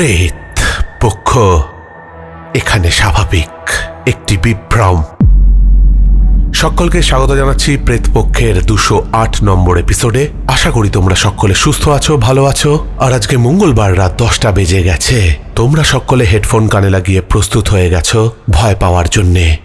প্রেত পক্ষ, এখানে স্বাভাবিক একটি বিভ্রম। সকলকে স্বাগত জানাচ্ছি প্রেতপক্ষের দুশো আট নম্বর এপিসোডে। আশা করি তোমরা সকলে সুস্থ আছো, ভালো আছো। আর আজকে মঙ্গলবার রাত দশটা বেজে গেছে। তোমরা সকলে হেডফোন কানে লাগিয়ে প্রস্তুত হয়ে গেছো ভয় পাওয়ার জন্যে।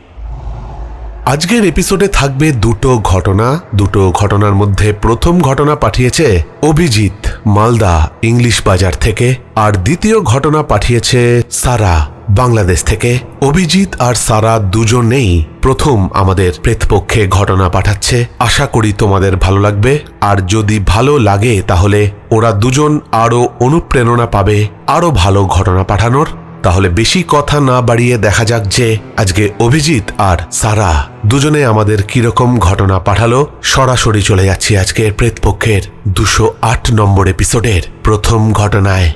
আজকের এপিসোডে থাকবে দুটো ঘটনা। দুটো ঘটনার মধ্যে প্রথম ঘটনা পাঠিয়েছে অভিজিৎ মালদা ইংলিশ বাজার থেকে, আর দ্বিতীয় ঘটনা পাঠিয়েছে সারা বাংলাদেশ থেকে। অভিজিৎ আর সারা দুজনেই প্রথম আমাদের প্রেতপক্ষে ঘটনা পাঠাচ্ছে। আশা করি তোমাদের ভালো লাগবে। আর যদি ভালো লাগে তাহলে ওরা দুজন আরও অনুপ্রেরণা পাবে, আরও ভালো ঘটনা পাঠানোর। তাহলে বেশি কথা না বাড়িয়ে দেখা যাক যে আজকে অভিজিৎ আর সারা দুজনে আমাদের কীরকম ঘটনা পাঠালো। সরাসরি চলে যাচ্ছি আজকের প্রেতপক্ষের দুশো আট নম্বর এপিসোডের প্রথম ঘটনায়।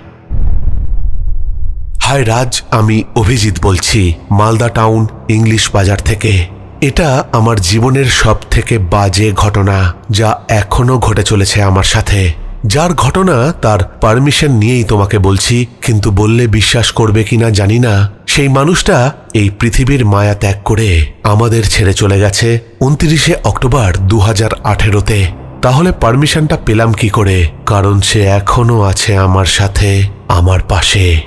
হাই রাজ, আমি অভিজিৎ বলছি, মালদা টাউন, ইংলিশ বাজার থেকে। এটা আমার জীবনের সব থেকে বাজে ঘটনা যা এখনও ঘটে চলেছে আমার সাথে। যার ঘটনা তার পারমিশন নিয়েই তোমাকে বলছি, কিন্তু বললে বিশ্বাস করবে কিনা জানি না। সেই মানুষটা এই পৃথিবীর মায়া ত্যাগ করে আমাদের ছেড়ে চলে গেছে উনত্রিশে অক্টোবর দু হাজার আঠেরোতে। তাহলে পারমিশনটা পেলাম কি করে? কারণ সে এখনও আছে আমার সাথে, আমার পাশে।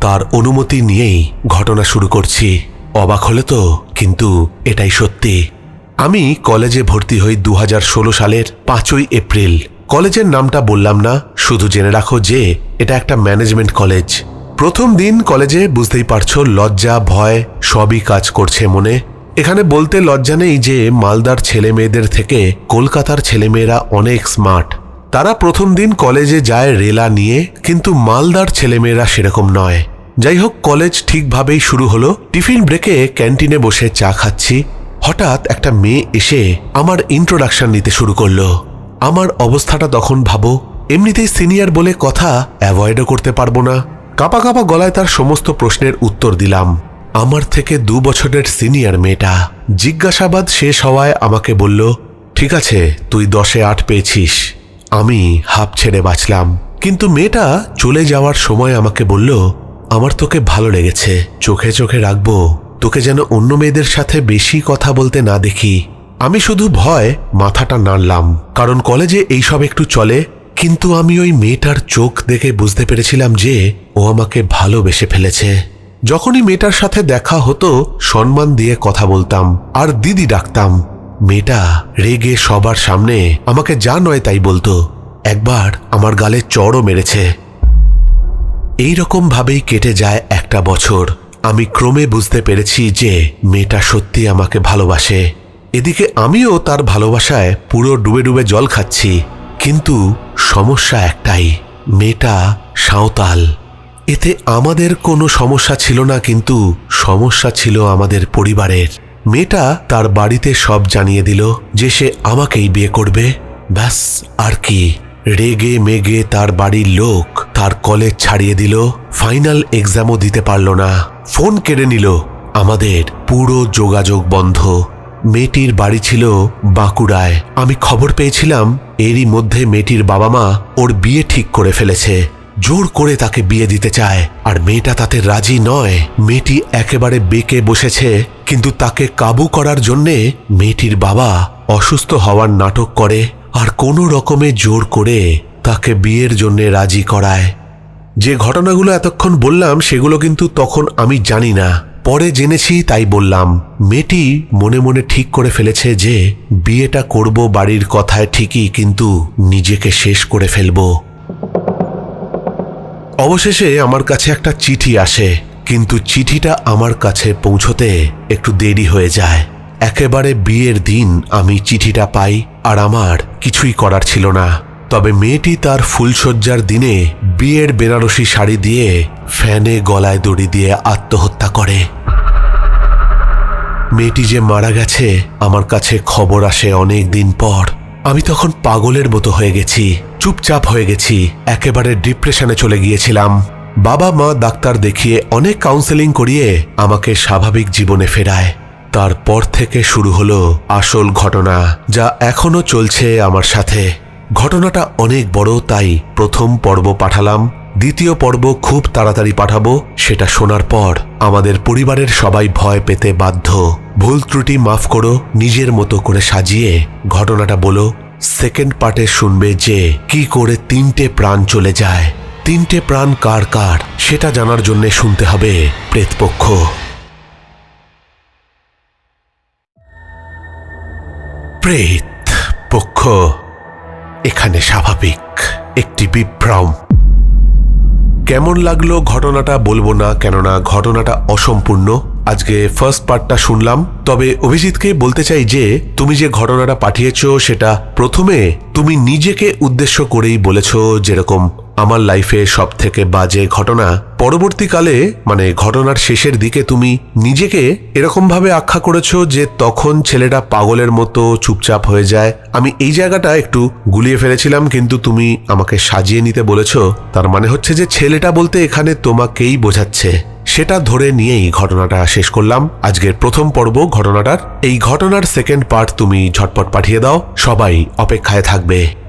তার অনুমতি নিয়েই ঘটনা শুরু করছি। অবাক হলে তো, কিন্তু এটাই সত্যি। আমি কলেজে ভর্তি হই দু হাজার ষোলো সালের পাঁচই এপ্রিল। কলেজের নামটা বললাম না, শুধু জেনে রাখো যে এটা একটা ম্যানেজমেন্ট কলেজ। প্রথম দিন কলেজে বুঝতেই পারছ, লজ্জা, ভয়, সবই কাজ করছে মনে। এখানে বলতে লজ্জা নেই যে মালদার ছেলে মেয়েদের থেকে কলকাতার ছেলেমেয়েরা অনেক স্মার্ট। তারা প্রথম দিন কলেজে যায় রেলা নিয়ে, কিন্তু মালদার ছেলেমেয়েরা সেরকম নয়। যাই হোক, কলেজ ঠিকভাবেই শুরু হলো। টিফিন ব্রেকে ক্যান্টিনে বসে চা খাচ্ছি। হঠাৎ একটা মেয়ে এসে আমার ইন্ট্রোডাকশন নিতে শুরু করল। আমার অবস্থাটা তখন ভাবো, এমনিতেই সিনিয়র বলে কথা অ্যাভয়েডও করতে পারব না। কাপা কাপা গলায় তার সমস্ত প্রশ্নের উত্তর দিলাম। আমার থেকে দু বছরের সিনিয়র মেয়েটা জিজ্ঞাসাবাদ শেষ হওয়ায় আমাকে বলল, ঠিক আছে, তুই দশে আট পেয়েছিস। আমি হাফ ছেড়ে বাঁচলাম। কিন্তু মেয়েটা চলে যাওয়ার সময় আমাকে বলল, আমার তোকে ভালো লেগেছে, চোখে চোখে রাখব। তোকে যেন অন্য মেয়েদের সাথে বেশি কথা বলতে না দেখি। আমি শুধু ভয় মাথাটা নাড়লাম, কারণ কলেজে এইসব একটু চলে, কিন্তু আমি ওই মেয়েটার চোখ দেখে বুঝতে পেরেছিলাম যে ও আমাকে ভালোবেসে ফেলেছে। যখনই মেয়েটার সাথে দেখা হতো, সম্মান দিয়ে কথা বলতাম, আর দিদি ডাকতাম। মেয়েটা রেগে সবার সামনে আমাকে যা নয় তাই বলতো, একবার আমার গালে চড়ও মেরেছে। এই রকম ভাবেই কেটে যায় একটা বছর। আমি ক্রমে বুঝতে পেরেছি যে মেয়েটা সত্যি আমাকে ভালোবাসে। এদিকে আমিও তার ভালোবাসায় পুরো ডুবে ডুবে জল খাচ্ছি। কিন্তু সমস্যা একটাই, মেয়েটা সাঁওতাল। এতে আমাদের কোনো সমস্যা ছিল না, কিন্তু সমস্যা ছিল আমাদের পরিবারের। মেয়েটা তার বাড়িতে সব জানিয়ে দিল যে সে আমাকেই বিয়ে করবে। ব্যাস, আর কি। রেগে মেগে তার বাড়ির লোক তার কলেজ ছাড়িয়ে দিল, ফাইনাল এক্সামও দিতে পারল না। ফোন কেড়ে নিল, আমাদের পুরো যোগাযোগ বন্ধ। মেয়েটির বাড়ি ছিল বাঁকুড়ায়। আমি খবর পেয়েছিলাম, এরই মধ্যে মেয়েটির বাবা মা ওর বিয়ে ঠিক করে ফেলেছে। জোর করে তাকে বিয়ে দিতে চায়, আর মেয়েটা তাতে রাজি নয়। মেয়েটি একেবারে বেঁকে বসেছে, কিন্তু তাকে কাবু করার জন্যে মেয়েটির বাবা অসুস্থ হওয়ার নাটক করে আর কোনো রকমে জোর করে তাকে বিয়ের জন্যে রাজি করায়। যে ঘটনাগুলো এতক্ষণ বললাম, সেগুলো কিন্তু তখন আমি জানি না। পরে জেনেছি, তাই বললাম, মেয়েটি মনে মনে ঠিক করে ফেলেছে যে বিয়েটা করব বাড়ির কথায় ঠিকই, কিন্তু নিজেকে শেষ করে ফেলব। অবশেষে আমার কাছে একটা চিঠি আসে, কিন্তু চিঠিটা আমার কাছে পৌঁছতে একটু দেরি হয়ে যায়। একেবারে বিয়ের দিন আমি চিঠিটা পাই আর আমার কিছুই করার ছিল না। তবে মেয়েটি তার ফুলশয্যার দিনে বিয়ের বেনারসি শাড়ি দিয়ে ফ্যানে গলায় দড়ি দিয়ে আত্মহত্যা করে। মেয়েটি যে মারা গেছে, আমার কাছে খবর আসে অনেক দিন পর। আমি তখন পাগলের মতো হয়ে গেছি, চুপচাপ হয়ে গেছি, একেবারে ডিপ্রেশনে চলে গিয়েছিলাম। বাবা মা ডাক্তার দেখিয়ে অনেক কাউন্সেলিং করিয়ে আমাকে স্বাভাবিক জীবনে ফেরায়। তারপর থেকে শুরু হলো আসল ঘটনা, যা এখনও চলছে আমার সাথে। ঘটনাটা অনেক বড়, তাই প্রথম পর্ব পাঠালাম। দ্বিতীয় পর্ব খুব তাড়াতাড়ি পাঠাবো, সেটা শোনার পর আমাদের পরিবারের সবাই ভয় পেতে বাধ্য। ভুল ত্রুটি মাফ করো, নিজের মতো করে সাজিয়ে ঘটনাটা বলো। সেকেন্ড পার্টে শুনবে যে কি করে তিনটে প্রাণ চলে যায়। তিনটে প্রাণ কার কার, সেটা জানার জন্য শুনতে হবে প্রেতপক্ষ। প্রেত পক্ষ। এখানে স্বাভাবিক একটি বিভ্রম। কেমন লাগল ঘটনাটা বলব না, কেননা ঘটনাটা অসম্পূর্ণ। আজকে ফার্স্ট পার্টটা শুনলাম। তবে অভিজিৎকে বলতে চাই যে, তুমি যে ঘটনাটা পাঠিয়েছ, সেটা প্রথমে তুমি নিজেকে উদ্দেশ্য করেই বলেছ যেরকম আমার লাইফে সব থেকে বাজে ঘটনা? পরবর্তীকালে মানে ঘটনার শেষের দিকে তুমি নিজেকে এরকমভাবে আখ্যা করেছ যে তখন ছেলেটা পাগলের মতো চুপচাপ হয়ে যায়। আমি এই জায়গাটা একটু গুলিয়ে ফেলেছিলাম, কিন্তু তুমি আমাকে সাজিয়ে নিতে বলেছ। তার মানে হচ্ছে যে ছেলেটা বলতে এখানে তোমাকেই বোঝাচ্ছে। সেটা ধরে নিয়েই ঘটনাটা শেষ করলাম। আজকের প্রথম পর্ব ঘটনাটার। এই ঘটনার সেকেন্ড পার্ট তুমি ঝটপট পাঠিয়ে দাও। সবাই অপেক্ষায় থাকবে।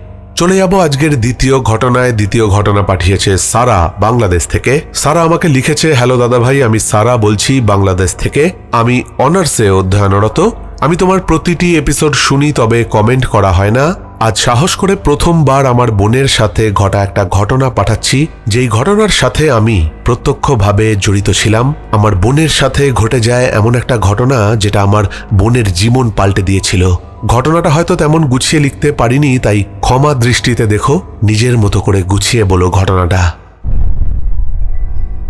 চলে যাব আজকের দ্বিতীয় ঘটনায়। দ্বিতীয় ঘটনা পাঠিয়েছে সারা বাংলাদেশ থেকে। সারা আমাকে লিখেছে, হ্যালো দাদা ভাই, আমি সারা বলছি বাংলাদেশ থেকে। আমি অনার্সে অধ্যয়নরত। আমি তোমার প্রতিটি এপিসোড শুনি, তবে কমেন্ট করা হয় না। আজ সাহস করে প্রথমবার আমার বোনের সাথে ঘটা একটা ঘটনা পাঠাচ্ছি। যেই ঘটনার সাথে আমি প্রত্যক্ষভাবে জড়িত ছিলাম, আমার বোনের সাথে ঘটে যায় এমন একটা ঘটনা যেটা আমার বোনের জীবন পাল্টে দিয়েছিল। ঘটনাটা হয়তো তেমন গুছিয়ে লিখতে পারিনি, তাই ক্ষমা দৃষ্টিতে দেখো, নিজের মতো করে গুছিয়ে বলো ঘটনাটা।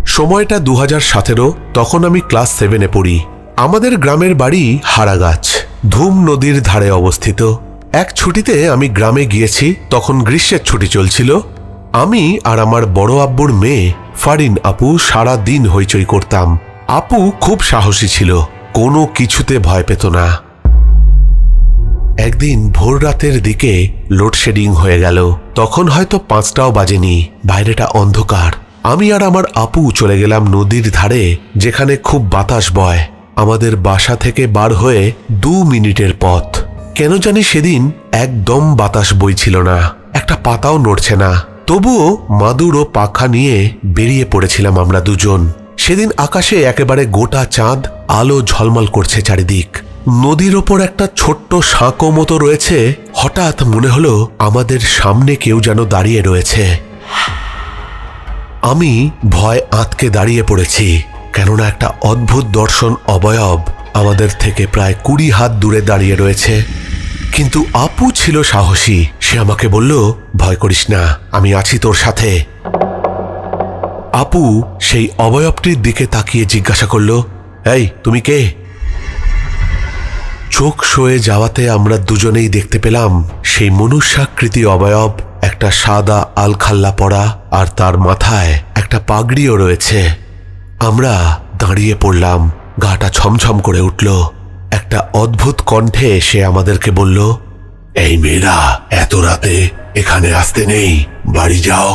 সময়টা দু হাজার সতেরো, তখন আমি ক্লাস সেভেনে পড়ি। আমাদের গ্রামের বাড়ি হারাগাছ, ধুম নদীর ধারে অবস্থিত। এক ছুটিতে আমি গ্রামে গিয়েছি, তখন গ্রীষ্মের ছুটি চলছিল। আমি আর আমার বড় আব্বুর মেয়ে, ফারিন আপু, সারা দিন হইচই করতাম। আপু খুব সাহসী ছিল, কোনো কিছুতে ভয় পেত না। একদিন ভোর রাতের দিকে লোডশেডিং হয়ে গেল, তখন হয়তো পাঁচটাও বাজেনি, বাইরেটা অন্ধকার। আমি আর আমার আপু চলে গেলাম নদীর ধারে, যেখানে খুব বাতাস বয়। আমাদের বাসা থেকে বার হয়ে দু মিনিটের পথ। কেন জানি সেদিন একদম বাতাস বইছিল না, একটা পাতাও নড়ছে না। তবুও মাদুর ও পাখা নিয়ে বেরিয়ে পড়েছিলাম আমরা দুজন। সেদিন আকাশে একেবারে গোটা চাঁদ আলো ঝলমল করছে চারিদিক। নদীর ওপর একটা ছোট্ট সাঁকো মতো রয়েছে, হঠাৎ মনে হলো আমাদের সামনে কেউ যেন দাঁড়িয়ে রয়েছে। আমি ভয় আঁতকে দাঁড়িয়ে পড়েছি, কেননা একটা অদ্ভুত দর্শন অবয়ব আমাদের থেকে প্রায় কুড়ি হাত দূরে দাঁড়িয়ে রয়েছে। কিন্তু আপু ছিল সাহসী। সে আমাকে বলল, ভয় করিস না, আমি আছি তোর সাথে। আপু সেই অবয়বটির দিকে তাকিয়ে জিজ্ঞাসা করল, এই, তুমি কে? চোখ সয়ে যাওয়াতে আমরা দুজনেই দেখতে পেলাম, সেই মনুষ্যাকৃতি অবয়ব, একটা সাদা আলখাল্লা পরা, আর তার মাথায় একটা পাগড়িও রয়েছে। আমরা দাঁড়িয়ে পড়লাম, গাটা ছমছম করে উঠল। একটা অদ্ভুত কণ্ঠে সে আমাদেরকে বলল, এই মেয়েরা, এত রাতে এখানে আসতে নেই, বাড়ি যাও।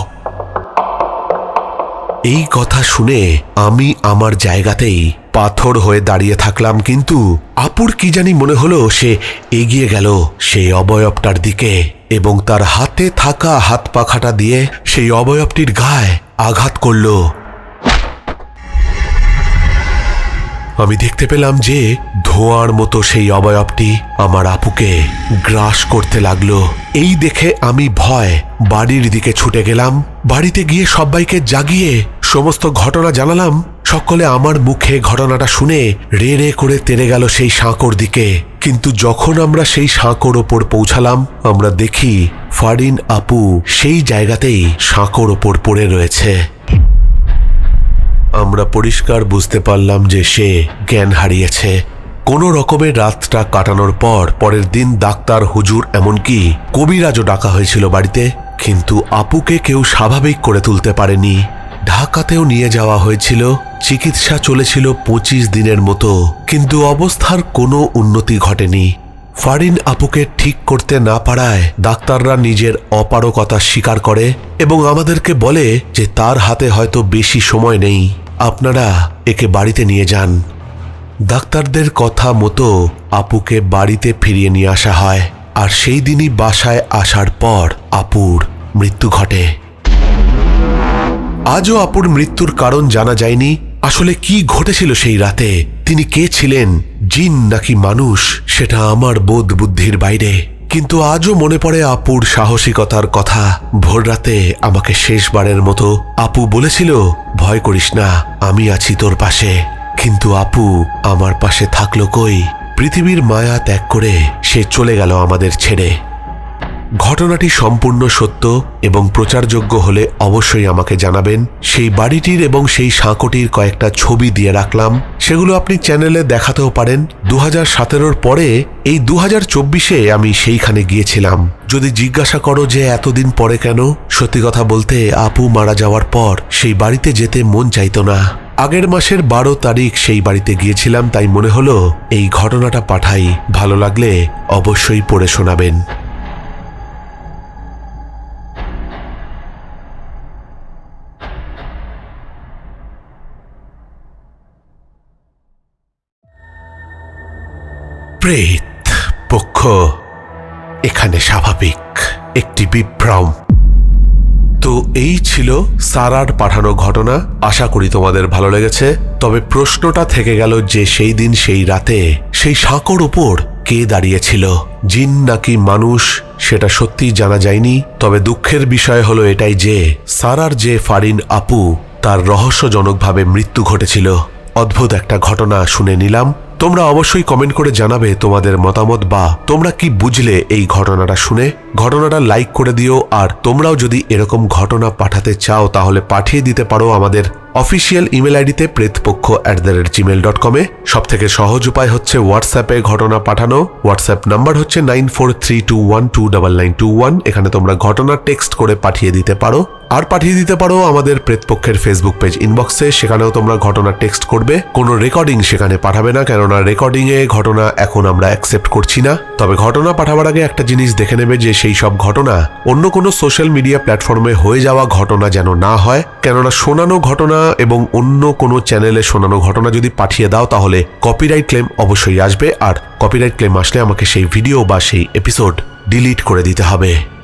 এই কথা শুনে আমি আমার জায়গাতেই পাথর হয়ে দাঁড়িয়ে থাকলাম, কিন্তু আপুর কি জানি মনে হলো, সে এগিয়ে গেল সেই অবয়বটার দিকে এবং তার হাতে থাকা হাত পাখাটা দিয়ে সেই অবয়বটির গায়ে আঘাত করল। আমি দেখতে পেলাম যে ধোঁয়ার মতো সেই অবয়বটি আমার আপুকে গ্রাস করতে লাগল। এই দেখে আমি ভয়, বাড়ির দিকে ছুটে গেলাম। বাড়িতে গিয়ে সবাইকে জাগিয়ে সমস্ত ঘটনা জানালাম। সকলে আমার মুখে ঘটনাটা শুনে রে রে করে তেরে গেল সেই সাঁকোর দিকে। কিন্তু যখন আমরা সেই সাঁকোর ওপর পৌঁছালাম, আমরা দেখি ফারিন আপু সেই জায়গাতেই সাঁকোর ওপর পড়ে রয়েছে। আমরা পরিষ্কার বুঝতে পারলাম যে সে জ্ঞান হারিয়েছে। কোনো রকমের রাতটা কাটানোর পর পরের দিন ডাক্তার, হুজুর, এমনকি কবিরাজও ডাকা হয়েছিল বাড়িতে। কিন্তু আপুকে কেউ স্বাভাবিক করে তুলতে পারেনি। ঢাকাতেও নিয়ে যাওয়া হয়েছিল, চিকিৎসা চলেছিল পঁচিশ দিনের মতো। কিন্তু অবস্থার কোনো উন্নতি ঘটেনি। ফারিন আপুকে ঠিক করতে না পারায় ডাক্তাররা নিজের অপারকতা স্বীকার করে এবং আমাদেরকে বলে যে তার হাতে হয়তো বেশি সময় নেই। আপনারা একে বাড়িতে নিয়ে যান। ডাক্তারদের কথা মতো আপুকে বাড়িতে ফিরিয়ে নিয়ে আসা হয়। আর সেই দিনই বাসায় আসার পর আপুর মৃত্যু ঘটে। আজও আপুর মৃত্যুর কারণ জানা যায়নি। আসলে কি ঘটেছিল সেই রাতে? তিনি কে ছিলেন? জিন নাকি মানুষ? সেটা আমার বোধ বুদ্ধির বাইরে। কিন্তু আজও মনে পড়ে আপুর সাহসিকতার কথা। ভোর রাতে আমাকে শেষবারের মতো আপু বলেছিল, ভয় করিস না, আমি আছি তোর পাশে। কিন্তু আপু আমার পাশে থাকল কই? পৃথিবীর মায়া ত্যাগ করে সে চলে গেল আমাদের ছেড়ে। ঘটনাটি সম্পূর্ণ সত্য এবং প্রচারযোগ্য হলে অবশ্যই আমাকে জানাবেন। সেই বাড়িটির এবং সেই সাঁকোটির কয়েকটা ছবি দিয়ে রাখলাম। সেগুলো আপনি চ্যানেলে দেখাতেও পারেন। দু হাজার পরে, এই দু হাজার চব্বিশে আমি সেইখানে গিয়েছিলাম। যদি জিজ্ঞাসা করো যে এতদিন পরে কেন, সত্যি কথা বলতে আপু মারা যাওয়ার পর সেই বাড়িতে যেতে মন চাইতো না। আগের মাসের বারো তারিখ সেই বাড়িতে গিয়েছিলাম, তাই মনে হলো এই ঘটনাটা পাঠাই। ভালো লাগলে অবশ্যই পড়ে শোনাবেন। প্রেত পক্ষ, এখানে স্বাভাবিক একটি বিভ্রম। তো এই ছিল সারার পাঠানো ঘটনা। আশা করি তোমাদের ভালো লেগেছে। তবে প্রশ্নটা থেকে গেল যে সেই দিন সেই রাতে সেই সাঁকোর উপর কে দাঁড়িয়েছিল? জিন নাকি মানুষ? সেটা সত্যি জানা যায়নি। তবে দুঃখের বিষয় হলো এটাই যে সারার যে ফারিন আপু, তার রহস্যজনকভাবে মৃত্যু ঘটেছিল। অদ্ভুত একটা ঘটনা শুনে নিলাম। তোমরা অবশ্যই কমেন্ট করে জানাবে তোমাদের মতামত বা তোমরা কি বুঝলে এই ঘটনাটা শুনে। ঘটনাটা লাইক করে দিও আর তোমরাও যদি এরকম ঘটনা পাঠাতে চাও তাহলে পাঠিয়ে দিতে পারো আমাদের অফিসিয়াল ইমেল আইডিতে Pretpokkho at the rate gmail dot কমে সব থেকে সহজ উপায় হচ্ছে হোয়াটসঅ্যাপে ঘটনা পাঠানো। হোয়াটসঅ্যাপ নাম্বার হচ্ছে nine four three two one two double nine two one এখানে তোমরা ঘটনা টেক্সট করে পাঠিয়ে দিতে পারো। আর পাঠিয়ে দিতে পারো আমাদের প্রেতপক্ষের ফেসবুক পেজ ইনবক্সে সেখানেও তোমরা ঘটনা টেক্সট করবে। কোনো রেকর্ডিং সেখানে পাঠাবে না, কেননা রেকর্ডিং এ ঘটনা এখন আমরা অ্যাকসেপ্ট করছি না। তবে ঘটনা পাঠাবার আগে একটা জিনিস দেখে নেবে যে সেই সব ঘটনা অন্য কোনো সোশ্যাল মিডিয়া প্ল্যাটফর্মে হয়ে যাওয়া ঘটনা যেন না হয়। কেননা শোনানো ঘটনা এবং অন্য কোনো চ্যানেলে শোনানো ঘটনা যদি পাঠিয়ে দাও, তাহলে কপিরাইট ক্লেম অবশ্যই আসবে। আর কপিরাইট ক্লেম আসলে আমাকে সেই ভিডিও বা সেই এপিসোড ডিলিট করে দিতে হবে।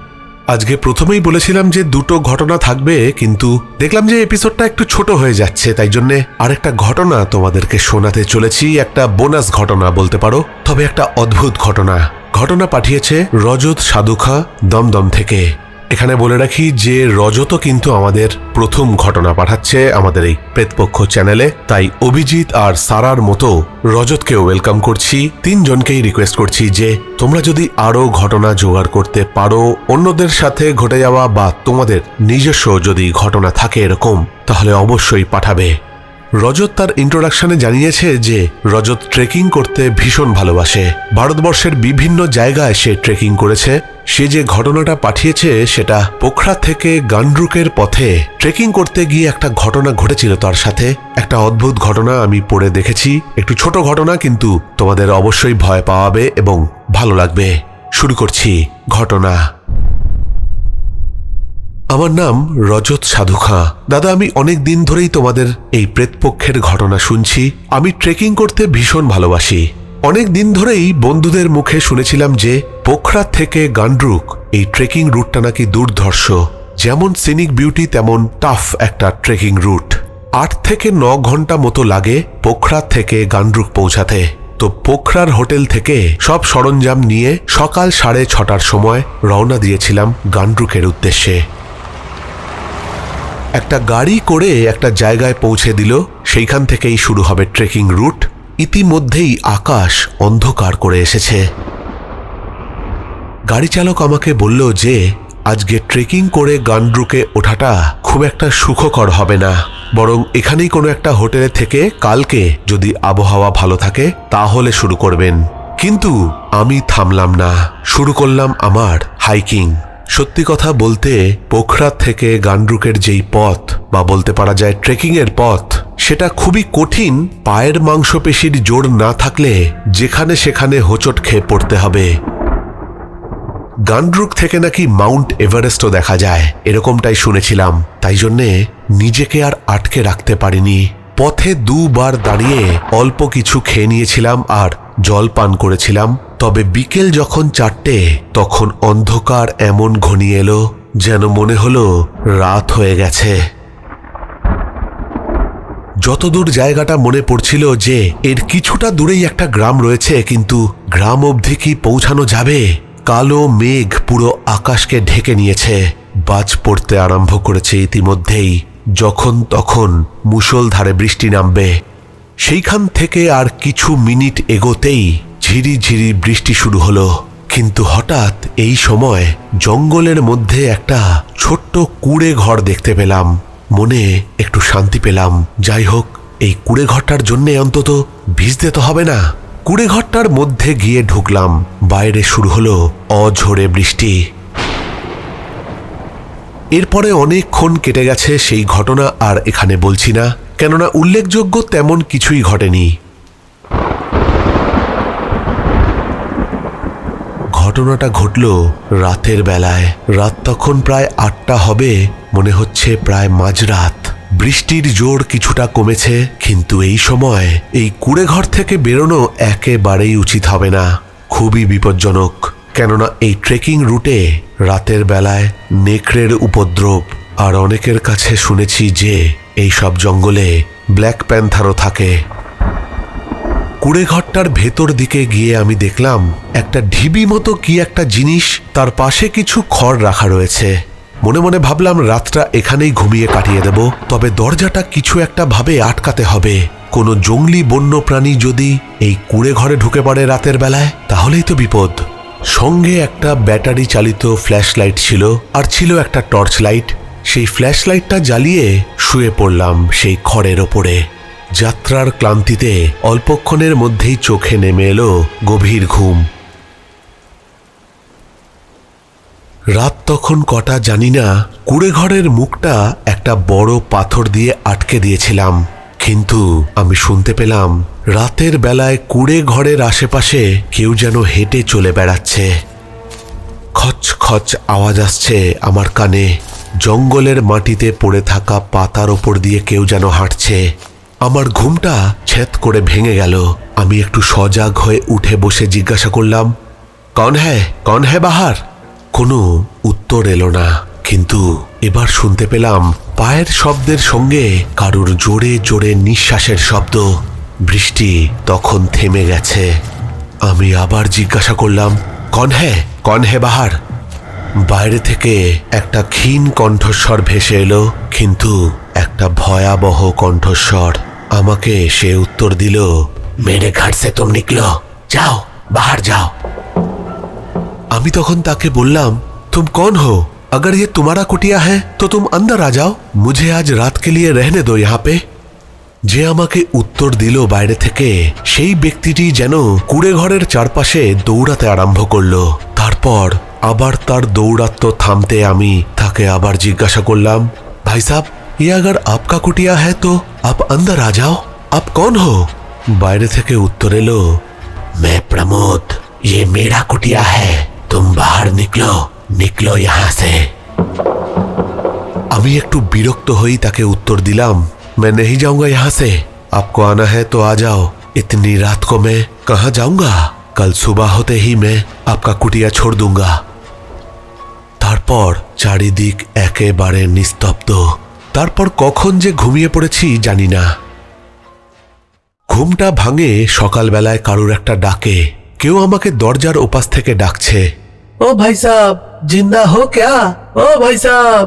আজকে প্রথমেই বলেছিলাম যে দুটো ঘটনা থাকবে, কিন্তু দেখলাম যে এপিসোডটা একটু ছোট হয়ে যাচ্ছে, তাই জন্য আরেকটা ঘটনা তোমাদেরকে শোনাতে চলেছি। একটা বোনাস ঘটনা বলতে পারো, তবে একটা অদ্ভুত ঘটনা। ঘটনা পাঠিয়েছে রজত সাধুখা দমদম থেকে। এখানে বলে রাখি যে রজত কিন্তু আমাদের প্রথম ঘটনা পাঠাচ্ছে আমাদের এই প্রেতপক্ষ চ্যানেলে। তাই অভিজিৎ আর সারার মতো রজতকেও ওয়েলকাম করছি। তিনজনকেই রিকোয়েস্ট করছি যে তোমরা যদি আরও ঘটনা জোগাড় করতে পারো, অন্যদের সাথে ঘটে যাওয়া বা তোমাদের নিজস্ব যদি ঘটনা থাকে এরকম, তাহলে অবশ্যই পাঠাবে। রজত তার ইন্ট্রোডাকশনে জানিয়েছে যে রজত ট্রেকিং করতে ভীষণ ভালোবাসে। ভারতবর্ষের বিভিন্ন জায়গায় সে ট্রেকিং করেছে। সে যে ঘটনাটা পাঠিয়েছে সেটা পোখরা থেকে গান্ড্রুকের পথে ট্রেকিং করতে গিয়ে একটা ঘটনা ঘটেছিল তার সাথে। একটা অদ্ভুত ঘটনা আমি পড়ে দেখেছি। একটু ছোট ঘটনা কিন্তু তোমাদের অবশ্যই ভয় পাওয়াবে এবং ভালো লাগবে। শুরু করছি ঘটনা। আমার নাম রজত সাধু খাঁ। দাদা, আমি অনেক দিন ধরেই তোমাদের এই প্রেতপক্ষের ঘটনা শুনছি। আমি ট্রেকিং করতে ভীষণ ভালোবাসি। অনেক দিন ধরেই বন্ধুদের মুখে শুনেছিলাম যে পোখরা থেকে গান্ড্রুক, এই ট্রেকিং রুটটা নাকি দুর্ধর্ষ। যেমন সিনিক বিউটি তেমন টাফ একটা ট্রেকিং রুট আট থেকে ন ঘণ্টা মতো লাগে পোখরা থেকে গান্ড্রুক পৌঁছাতে। তো পোখরার হোটেল থেকে সব সরঞ্জাম নিয়ে সকাল সাড়ে ছটার সময় রওনা দিয়েছিলাম গান্ড্রুকের উদ্দেশ্যে। একটা গাড়ি করে একটা জায়গায় পৌঁছে দিল। সেইখান থেকেই শুরু হবে ট্রেকিং রুট ইতিমধ্যেই আকাশ অন্ধকার করে এসেছে। গাড়ি চালক আমাকে বলল যে, আজকে ট্রেকিং করে গান্ড্রুকে ওঠাটা খুব একটা সুখকর হবে না। বরং এখানেই কোনো একটা হোটেলে থেকে কালকে যদি আবহাওয়া ভালো থাকে, তাহলে শুরু করবেন। কিন্তু আমি থামলাম না। শুরু করলাম আমার হাইকিং সত্যি কথা বলতে পোখরা থেকে গান্ড্রুকের যেই পথ, বা বলতে পারা যায় ট্রেকিংয়ের পথ, সেটা খুবই কঠিন, পায়ের মাংসপেশির জোর না থাকলে যেখানে সেখানে হোঁচট খেয়ে পড়তে হবে। গান্ড্রুক থেকে নাকি মাউন্ট এভারেস্টও দেখা যায়, এরকমটাই শুনেছিলাম, তাই জন্যে নিজেকে আর আটকে রাখতে পারিনি। পথে দুবার দাঁড়িয়ে অল্প কিছু খেয়ে নিয়েছিলাম আর জল পান করেছিলাম। তবে বিকেল যখন চারটে, তখন অন্ধকার এমন ঘনিয়ে এলো যেন মনে হলো রাত হয়ে গেছে। যতদূর জায়গাটা মনে পড়ছিল যে এর কিছুটা দূরেই একটা গ্রাম রয়েছে, কিন্তু গ্রাম অবধি কি পৌঁছানো যাবে? কালো মেঘ পুরো আকাশকে ঢেকে নিয়েছে। বাজ পড়তে আরম্ভ করেছে ইতিমধ্যেই। যখন তখন মুষলধারে বৃষ্টি নামবে, সেইখান থেকে আর কিছু মিনিট এগোতেই ঝিরি ঝিরি বৃষ্টি শুরু হলো। কিন্তু হঠাৎ এই সময় জঙ্গলের মধ্যে একটা ছোট্ট কুড়ে ঘর দেখতে পেলাম। মনে একটু শান্তি পেলাম। যাই হোক, এই কুড়ে ঘরটার জন্যে অন্তত ভিজতে তো হবে না। কুড়ে ঘরটার মধ্যে গিয়ে ঢুকলাম। বাইরে শুরু হলো অঝোরে বৃষ্টি। এরপরে অনেকক্ষণ কেটে গেছে সেই ঘটনা আর এখানে বলছি না, কেননা উল্লেখযোগ্য তেমন কিছুই ঘটেনি। ঘটনাটা ঘটল রাতের বেলায়। রাত তখন প্রায় আটটা হবে, মনে হচ্ছে প্রায় মাঝরাত। বৃষ্টির জোর কিছুটা কমেছে, কিন্তু এই সময় এই কুড়ে ঘর থেকে বেরোনো একেবারেই উচিত হবে না। খুবই বিপজ্জনক। কেননা এই ট্রেকিং রুটে রাতের বেলায় নেকড়ের উপদ্রব, আর অনেকের কাছে শুনেছি যে এই সব জঙ্গলে ব্ল্যাক প্যান্থারও থাকে। কুড়ে ঘরটার ভেতর দিকে গিয়ে আমি দেখলাম একটা ঢিবি মতো কি একটা জিনিস, তার পাশে কিছু খড় রাখা রয়েছে। মনে মনে ভাবলাম রাতটা এখানেই ঘুমিয়ে কাটিয়ে দেব, তবে দরজাটা কিছু একটা ভাবে আটকাতে হবে। কোনো জঙ্গলি বন্য প্রাণী যদি এই কুড়ে ঘরে ঢুকে পড়ে রাতের বেলায়, তাহলেই তো বিপদ। সঙ্গে একটা ব্যাটারি চালিত ফ্ল্যাশ লাইট ছিল আর ছিল একটা টর্চ লাইট। সেই ফ্ল্যাশ লাইটটা জ্বালিয়ে শুয়ে পড়লাম সেই খড়ের ওপরে। যাত্রার ক্লান্তিতে অল্পক্ষণের মধ্যেই চোখে নেমে এলো গভীর ঘুম। রাত তখন কটা জানি না কুড়ে ঘরের মুখটা একটা বড় পাথর দিয়ে আটকে দিয়েছিলাম। কিন্তু আমি শুনতে পেলাম রাতের বেলায় কুড়ে ঘরের আশেপাশে কেউ যেন হেঁটে চলে বেড়াচ্ছে। খচ খচ আওয়াজ আসছে আমার কানে। জঙ্গলের মাটিতে পড়ে থাকা পাতার ওপর দিয়ে কেউ যেন হাঁটছে। আমার ঘুমটা ছেদ করে ভেঙে গেল। আমি একটু সজাগ হয়ে উঠে বসে জিজ্ঞাসা করলাম, কন হ্যাঁ কন হ্যাঁ বাহার? কোনো উত্তর এলো না। কিন্তু এবার শুনতে পেলাম পায়ের শব্দের সঙ্গে কারুর জোরে জোরে নিঃশ্বাসের শব্দ। বৃষ্টি তখন থেমে গেছে আমি আবার জিজ্ঞাসা করলাম কন হ্যাঁ কন হ্যাঁ বাহার বাইরে থেকে একটা ক্ষীণ কণ্ঠস্বর ভেসে এলো কিন্তু একটা ভয়াবহ কণ্ঠস্বর আমাকে সে উত্তর দিল মেরে ঘাট সে তুম নিকলো যাও বাহার যাও আমি তখন তাকে বললাম तुम कौन हो अगर ये तुम्हारा कुटिया है तो तुम अंदर आ जाओ मुझे आज रात के लिए रहने दो यहाँ पे যে আমাকে উত্তর দিল বাইরে থেকে সেই ব্যক্তিটি যেন কুড়ে ঘরের চারপাশে দৌড়াতে আরম্ভ করলো তারপর আবার তার দৌড়াত্ম থামতে আমি তাকে আবার জিজ্ঞাসা করলাম ভাই সাহ ये अगर आपका कुटिया है तो आप अंदर आ जाओ आप कौन हो বাইরে থেকে উত্তর এলো मैं प्रमोद ये मेरा कुटिया है तुम बाहर निकलो निकलो यहाँ से আমি একটু বিরক্ত হই তাকে উত্তর দিলাম मैं नहीं जाऊंगा यहाँ से आपको आना है तो आ जाओ इतनी रात को मैं कहाँ जाऊंगा कल सुबह होते ही मैं आपका कुटिया छोड़ दूंगा তারপর চারিদিক একেবারে নিস্তব্ধ তারপর কখন যে ঘুমিয়ে পড়েছি জানি না ঘুমটা ভাঙে সকালবেলায় কারুর একটা ডাকে কেউ আমাকে দরজার ওপাশ থেকে ডাকছে ओ भाई साहब जिंदा हो क्या ओ भाई साहब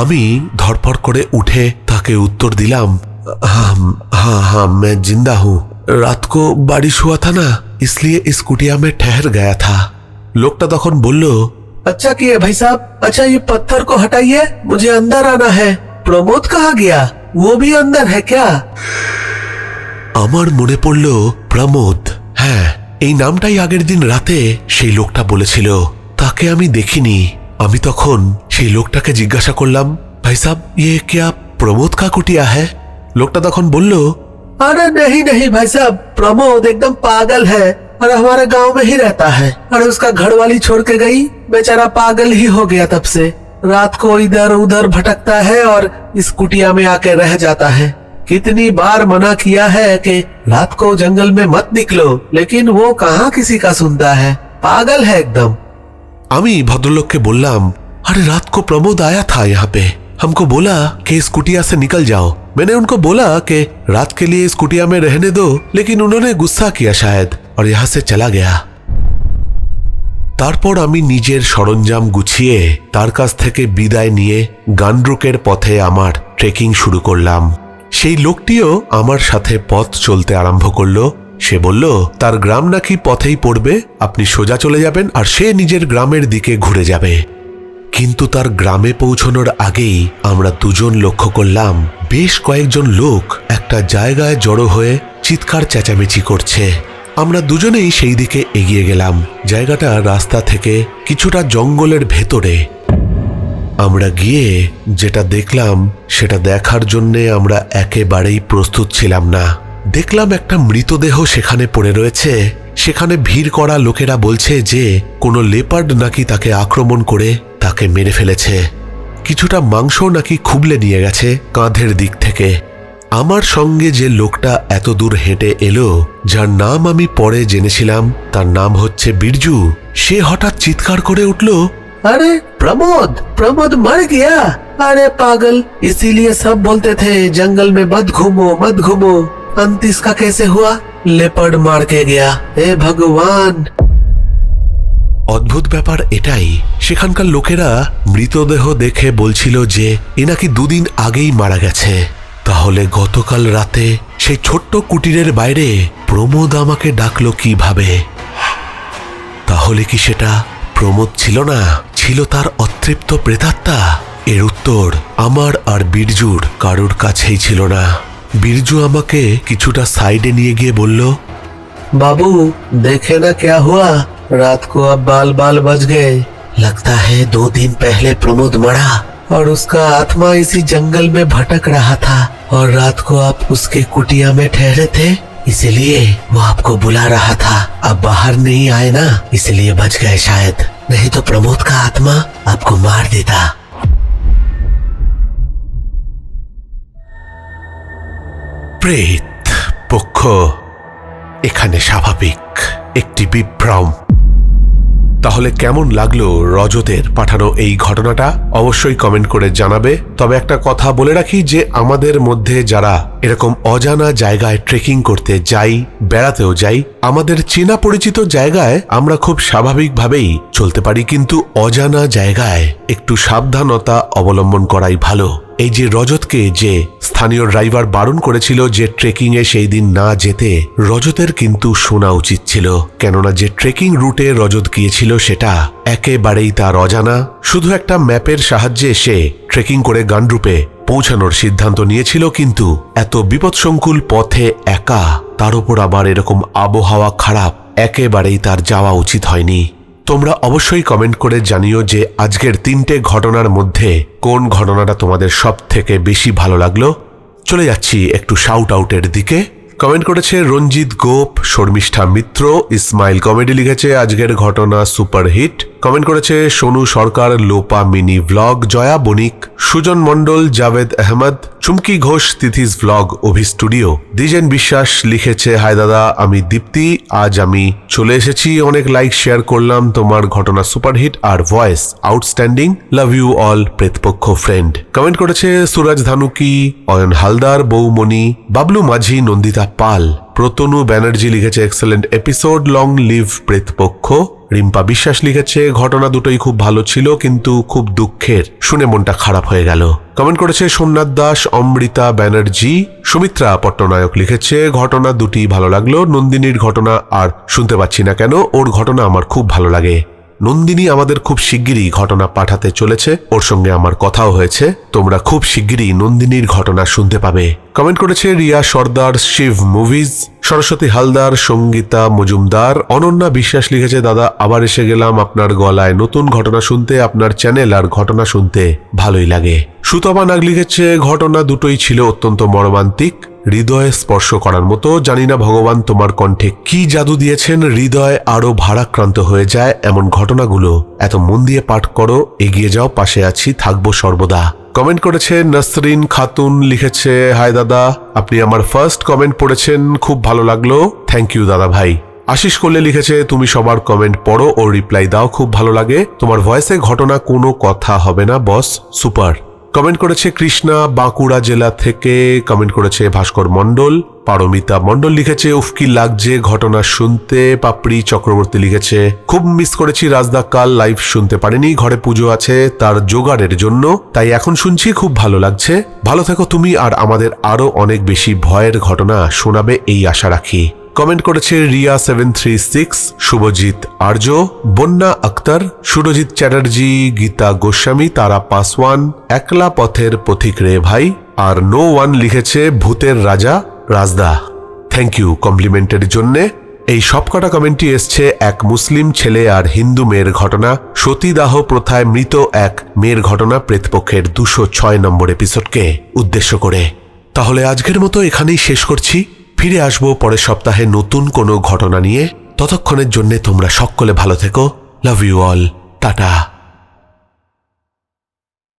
আমি ধরপড় করে উঠে তাকে উত্তর দিলাম हाँ हाँ हाँ मैं जिंदा हूँ रात को बारिश हुआ था ना इसलिए इस कुटिया में ठहर गया था লোকটা তখন বলল अच्छा किए भाई साहब अच्छा ये पत्थर को हटाइए मुझे अंदर आना है प्रमोद कहाँ गया वो भी अंदर है क्या আমার মনে পড়ল প্রমোদ হ্যাঁ এই নামটাই আগের দিন রাতে সেই লোকটা বলেছিল তাকে আমি দেখিনি আমি তখন সেই লোকটাকে জিজ্ঞাসা করলাম ভাই সাহ ইয়ে क्या প্রমোদ কা কুটিয়া হ্যাঁ লোকটা তখন বলল अरे नहीं नहीं भाई साहब प्रमोद एकदम पागल है और हमारे गांव में ही रहता है और उसका घर वाली छोड़ के गई बेचारा पागल ही हो गया तब से रात को इधर उधर भटकता है और इस कुटिया में आके रह जाता है कितनी बार मना किया है कि रात को जंगल में मत निकलो लेकिन वो कहाँ किसी का सुनता है पागल है एकदम আমি ভদ্রলোককে বললাম अरे रात को प्रमोद आया था यहाँ पे हमको बोला कि इस कुटिया से निकल जाओ मैंने उनको बोला कि रात के लिए इस कुटिया में रहने दो लेकिन उन्होंने गुस्सा किया शायद और यहाँ से चला गया তারপর আমি নিজের সরঞ্জাম গুছিয়ে তার কাছ থেকে বিদায় নিয়ে গান্ড্রুকের পথে আমার ট্রেকিং শুরু করলাম সেই লোকটিও আমার সাথে পথ চলতে আরম্ভ করলো সে বলল তার গ্রাম নাকি পথেই পড়বে আপনি সোজা চলে যাবেন আর সে নিজের গ্রামের দিকে ঘুরে যাবে কিন্তু তার গ্রামে পৌঁছানোর আগেই আমরা দুজন লক্ষ্য করলাম, বেশ কয়েকজন লোক একটা জায়গায় জড়ো হয়ে চিৎকার চেঁচামেচি করছে। আমরা দুজনেই সেই দিকে এগিয়ে গেলাম। জায়গাটা রাস্তা থেকে কিছুটা জঙ্গলের ভেতরে। আমরা গিয়ে যেটা দেখলাম, সেটা দেখার জন্যে আমরা একেবারেই প্রস্তুত ছিলাম না। দেখলাম একটা মৃতদেহ সেখানে পড়ে রয়েছে। সেখানে ভিড় করা লোকেরা বলছে যে কোনো লেপার্ড নাকি তাকে আক্রমণ করে তাকে মেরে ফেলেছে কিছুটা মাংস নাকি খুবলে নিয়ে গেছে কাঁধের দিক থেকে আমার সঙ্গে যে লোকটা এত দূর হেঁটে এলো যার নাম আমি পরে জেনেছিলাম তার নাম হচ্ছে বিরজু সে হঠাৎ চিৎকার করে উঠল अरे प्रमोद प्रमोद मर गया अरे पागल इसीलिए सब बोलते थे जंगल में मत घूमो मत घूमो अंत इसका कैसे हुआ लेपर्ड मार के गया हे भगवान অদ্ভুত ব্যাপার এটাই সেখানকার লোকেরা মৃতদেহ দেখে বলছিল যে এ নাকি দুদিন আগেই মারা গেছে তাহলে গতকাল রাতে সেই ছোট্ট কুটিরের বাইরে প্রমোদ আমাকে ডাকলো কিভাবে তাহলে কি সেটা প্রমোদ ছিল না ছিল তার অতৃপ্ত প্রেতাত্মা এর উত্তর আমার আর বীরজুর কারোর কাছেই ছিল না বীরজু আমাকে কিছুটা সাইডে নিয়ে গিয়ে বলল बाबू देखे ना क्या हुआ रात को अब बाल बाल बच गए लगता है दो दिन पहले प्रमोद मरा और उसका आत्मा इसी जंगल में भटक रहा था और रात को आप उसके कुटिया में ठहरे थे इसलिए वो आपको बुला रहा था अब बाहर नहीं आए ना इसलिए बच गए शायद नहीं तो प्रमोद का आत्मा आपको मार देता প্রেত পক্ষ, এখানে স্বাভাবিক একটি বিভ্রম। তাহলে কেমন লাগল রজতের পাঠানো এই ঘটনাটা? অবশ্যই কমেন্ট করে জানাবে। তবে একটা কথা বলে রাখি যে আমাদের মধ্যে যারা এরকম অজানা জায়গায় ট্রেকিং করতে যাই, বেড়াতেও যাই, আমাদের চেনা পরিচিত জায়গায় আমরা খুব স্বাভাবিকভাবেই চলতে পারি। কিন্তু অজানা জায়গায় একটু সাবধানতা অবলম্বন করাই ভালো। এই যে রজতকে যে স্থানীয় ড্রাইভার বারণ করেছিল যে ট্রেকিং এ সেই দিন না যেতে, রজতের কিন্তু শোনা উচিত ছিল। কেননা যে ট্রেকিং রুটে রজত গিয়েছিল, সেটা একেবারেই তার অজানা। শুধু একটা ম্যাপের সাহায্যে সে ট্রেকিং করে গানরূপে পৌঁছানোর সিদ্ধান্ত নিয়েছিল, কিন্তু এত বিপদসংকুল পথে একা, তার উপর আবার এরকম আবহাওয়া খারাপ, একেবারেই তার যাওয়া উচিত হয়নি। তোমরা অবশ্যই কমেন্ট করে জানিও যে আজকের তিনটে ঘটনার মধ্যে কোন ঘটনাটা তোমাদের সব থেকে বেশি ভালো লাগল। চলে যাচ্ছি একটু শাউট আউটের দিকে। কমেন্ট করেছে রঞ্জিত গোপ, শর্মিষ্ঠা মিত্র, ইসমাইল কমেডি লিখেছে, আজকের ঘটনা সুপার হিট কমেন্ট করেছে, Sonu Sarkar Lopa mini vlog Joya Banik, Sujan Mondal, Javed Ahmad, Chumki Ghosh, Tithis vlog Abhi studio Dwijen Biswas লিখেছে হায় দাদা, আমি দীপ্তি, আজ আমি চলে এসেছি, অনেক লাইক শেয়ার করলাম, তোমার ঘটনা superhit R voice outstanding love you all Pretpokkho friend comment করেছে, সুরাজ ধানুকি, অয়ন হালদার, বৌমণি, বাবলু মাঝি, নন্দিতা পাল। প্রতনু ব্যানার্জি লিখেছে excellent episode long live Pretpokkho Rimpa Biswas লিখেছে, ঘটনা দুটোই খুব ভালো ছিল, কিন্তু খুব দুঃখের। শুনে মনটা খারাপ হয়ে গেল। কমেন্ট করেছে সোমনাথ দাস, অমৃতা ব্যানার্জি। সুমিত্রা পট্টনায়ক লিখেছে, ঘটনা দুটি ভালো লাগল, নন্দিনীর ঘটনা আর শুনতে পাচ্ছি না কেন, ওর ঘটনা আমার খুব ভালো লাগে। নন্দিনী আমাদের খুব শিগগিরই ঘটনা পাঠাতে চলেছে। ওর সঙ্গে আমার কথাও হয়েছে। তোমরা খুব শিগগিরই নন্দিনীর ঘটনা শুনতে পাবে। কমেন্ট করেছে, রিয়া সর্দার, শিব মুভিজ, সরস্বতী হালদার, সঙ্গীতা মজুমদার, অনন্যা বিশ্বাস লিখেছে, দাদা, আবার এসে গেলাম আপনার গলায় নতুন ঘটনা শুনতে, আপনার চ্যানেল আর ঘটনা শুনতে ভালোই লাগে। সুতপা নাগ লিখেছে, ঘটনা দুটোই ছিল অত্যন্ত মর্মান্তিক। হৃদয়ে স্পর্শ করার মতো। জানি না ভগবান তোমার কণ্ঠে কি জাদু দিয়েছেন। হৃদয় আরও ভারাক্রান্ত হয়ে যায় এমন ঘটনাগুলো। এত মন দিয়ে পাঠ করো, এগিয়ে যাও, পাশে আছি, থাকব সর্বদা। কমেন্ট করেছে, নাসরিন খাতুন লিখেছে হাই দাদা, আপনি আমার ফার্স্ট কমেন্ট পড়েছেন, খুব ভালো লাগল। থ্যাংক ইউ দাদা ভাই। আশিস করলে লিখেছে, তুমি সবার কমেন্ট পড়ো ও রিপ্লাই দাও, খুব ভালো লাগে। তোমার ভয়েসে ঘটনা কোনো কথা হবে না বস সুপার কমেন্ট করেছে কৃষ্ণা বাঁকুড়া জেলা থেকে। কমেন্ট করেছে ভাস্কর মণ্ডল, পারমিতা মণ্ডল লিখেছে উফকি লাগছে ঘটনা শুনতে। পাপড়ি চক্রবর্তী লিখেছে, খুব মিস করেছি রাজদা কাল লাইভ শুনতে পারিনি, ঘরে পুজো আছে, তার জোগাড়ের জন্য। তাই এখন শুনছি, খুব ভালো লাগছে। ভালো থেকো তুমি, আর আমাদের আরও অনেক বেশি ভয়ের ঘটনা শোনাবে, এই আশা রাখি। কমেন্ট করেছে Riya seven three six, Shubhajit Arya, Bonya Akhtar, Surajit Chatterjee, Gita Goswami, তারা পাসওয়ান একলা পথের পথিক রে ভাই, আর নো ওয়ান লিখেছে ভূতের রাজা রাজদা। থ্যাংক ইউ কমপ্লিমেন্টের জন্যে। এই সবকটা কমেন্টটি এসছে এক মুসলিম ছেলে আর হিন্দু মেয়ের ঘটনা। সতীদাহ প্রথায় মৃত এক মেয়ের ঘটনা প্রেতপক্ষের দুশো ছয় নম্বর এপিসোডকে উদ্দেশ্য করে। তাহলে আজকের মতো এখানেই শেষ করছি। ফিরে আসব পরের সপ্তাহে নতুন কোনো ঘটনা নিয়ে। ততক্ষণের জন্যে তোমরা সকলে ভালো থেকো। লাভ ইউ অল টাটা